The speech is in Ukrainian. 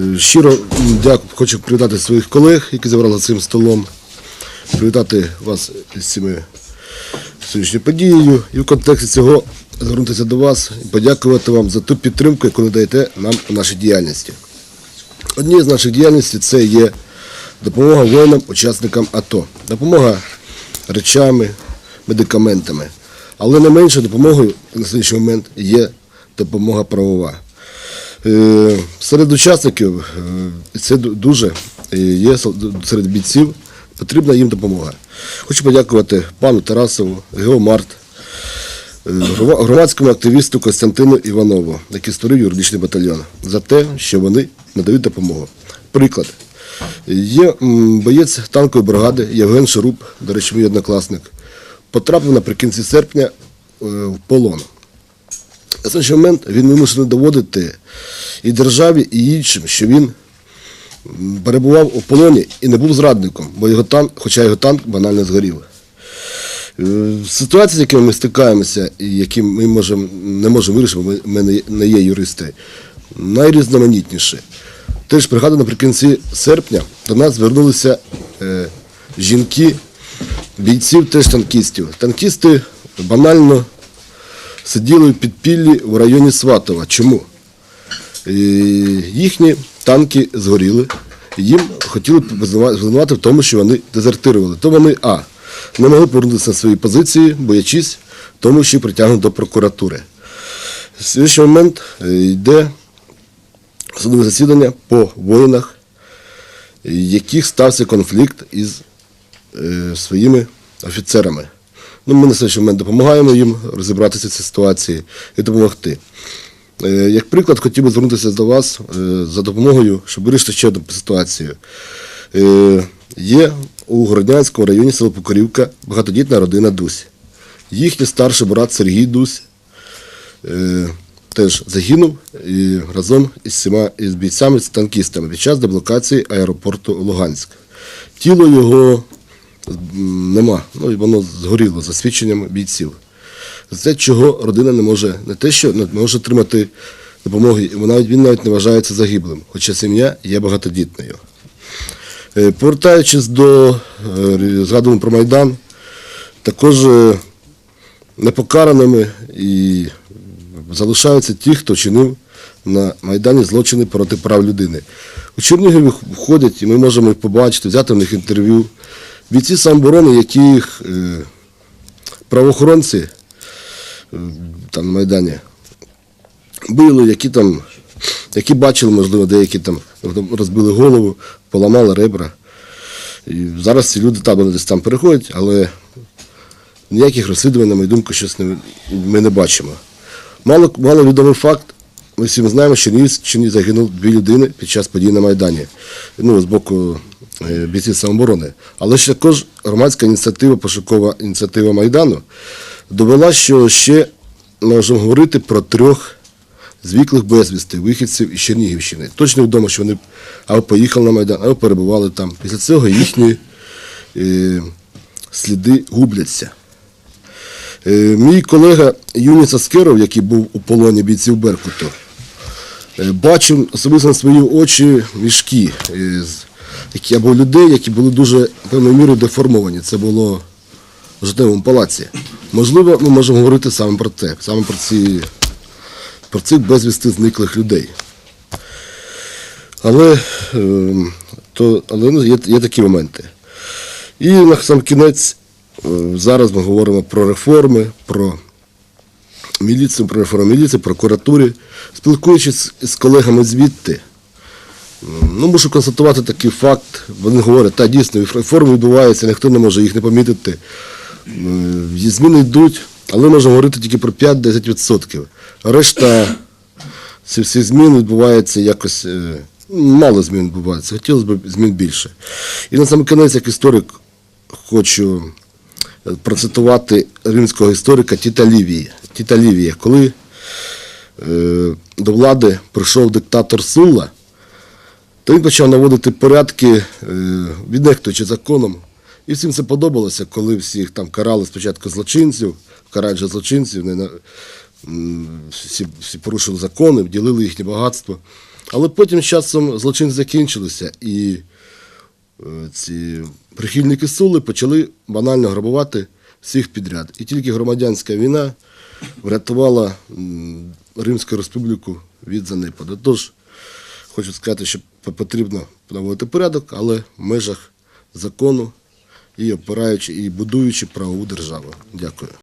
Е, Щиро дякую, хочу привітати своїх колег, які зібрали цим столом, привітати вас з цими сьогоднішньою подією і в контексті цього звернутися до вас і подякувати вам за ту підтримку, яку ви даєте нам у нашій діяльності. Однією з наших діяльностей це є допомога воїнам, учасникам АТО, допомога речами, медикаментами. Але не менше допомогою на сьогоднішній момент є допомога правова. Е, Серед учасників е, це дуже е, є серед бійців, потрібна їм допомога. Хочу подякувати пану Тарасову, Геомарт, громадському активісту Костянтину Іванову, який створив юридичний батальйон, за те, що вони надають допомогу. Приклад. Є боєць танкової бригади Євген Шуруб, до речі, мій однокласник, потрапив наприкінці серпня в полон. На цей момент він вимушений доводити і державі, і іншим, що він перебував у полоні і не був зрадником, бо його танк, хоча його танк банально згорів. Е, Ситуації, з якими ми стикаємося, і які ми можемо, не можемо вирішити, бо ми, не- є юристи, найрізноманітніші. Теж пригадую, наприкінці серпня до нас звернулися е, жінки, бійців, теж танкістів. Танкісти банально сиділи в підпіллі в районі Сватова. Чому? Е, Їхні танки згоріли. Їм хотіли визнава- звинувати в тому, що вони дезертирували. То вони А. Не могли повернутися на свої позиції, боячись тому, що притягнуть до прокуратури. В слідчий момент е, йде судове засідання по воїнах, яких стався конфлікт із е, своїми офіцерами. Ну, ми на сьогоднішній момент допомагаємо їм розібратися в цій ситуації і допомогти. Е, Як приклад, хотів би звернутися до вас е, за допомогою, щоб вирішити ще одну ситуацію. Е, Є у Городнянському районі село Покорівка багатодітна родина Дусь. Їхній старший брат Сергій Дусь теж загинув і разом із всіма із бійцями, з танкістами під час деблокації аеропорту Луганськ. Тіло його нема, ну воно згоріло за свідченнями бійців. Це, чого родина не може не те, що не може отримати допомоги, навіть він навіть не вважається загиблим, хоча сім'я є багатодітною. Е, Повертаючись до е, згадуваного про Майдан, також е, непокараними і залишаються ті, хто чинив на Майдані злочини проти прав людини. У Чернігові входять, і ми можемо побачити, взяти в них інтерв'ю. Бійці самооборони, яких е, правоохоронці е, там на Майдані били, які там, які бачили, можливо, деякі там розбили голову, поламали ребра. І зараз ці люди там десь там переходять, але ніяких розслідувань, на мою думку, щось не, ми не бачимо. Мало, мало відомий факт, ми всі знаємо, що Чернігівщині загинули дві людини під час подій на Майдані, ну, з боку бійців самооборони. Але ж також громадська ініціатива, пошукова ініціатива Майдану довела, що ще можемо говорити про трьох звіклих безвісти, вихідців із Чернігівщини. Точно відомо, що вони або поїхали на Майдан, або перебували там. Після цього їхні е, сліди губляться. Е, мій колега Юніс Аскеров, який був у полоні бійців Беркуту, е, бачив особисто на свої очі мішки, е, з- які, або людей, які були дуже певною мірою деформовані. Це було в житловому палаці. Можливо, ми можемо говорити саме про це, саме про ці про цих безвісти зниклих людей. Але, е, то, але ну, є, є такі моменти. І на сам кінець, е, зараз ми говоримо про реформи, про міліцію, про реформу міліції, прокуратурі. Спілкуючись з колегами звідти, ну, мушу констатувати такий факт. Вони говорять, та дійсно реформи відбуваються, ніхто не може їх не помітити. Зміни йдуть, але можемо говорити тільки про 5-10%. Решта ці всі зміни відбуваються якось. е, Мало змін відбувається, хотілося б змін більше. І на сам кінець, як історик, хочу е, процитувати римського історика Тіта Лівії. Тіта Лівія, коли е, до влади прийшов диктатор Сулла, то він почав наводити порядки, е, віднехтуючи законом. І всім це подобалося, коли всіх там карали спочатку злочинців, карають же злочинців, не на, всі, всі порушили закони, ділили їхнє багатство. Але потім з часом злочин закінчилися, і е, ці прихильники Сули почали банально грабувати всіх підряд. І тільки громадянська війна врятувала Римську республіку від занепаду. Тож хочу сказати, що потрібно наводити порядок, але в межах закону і опираючи, і будуючи правову державу. Дякую.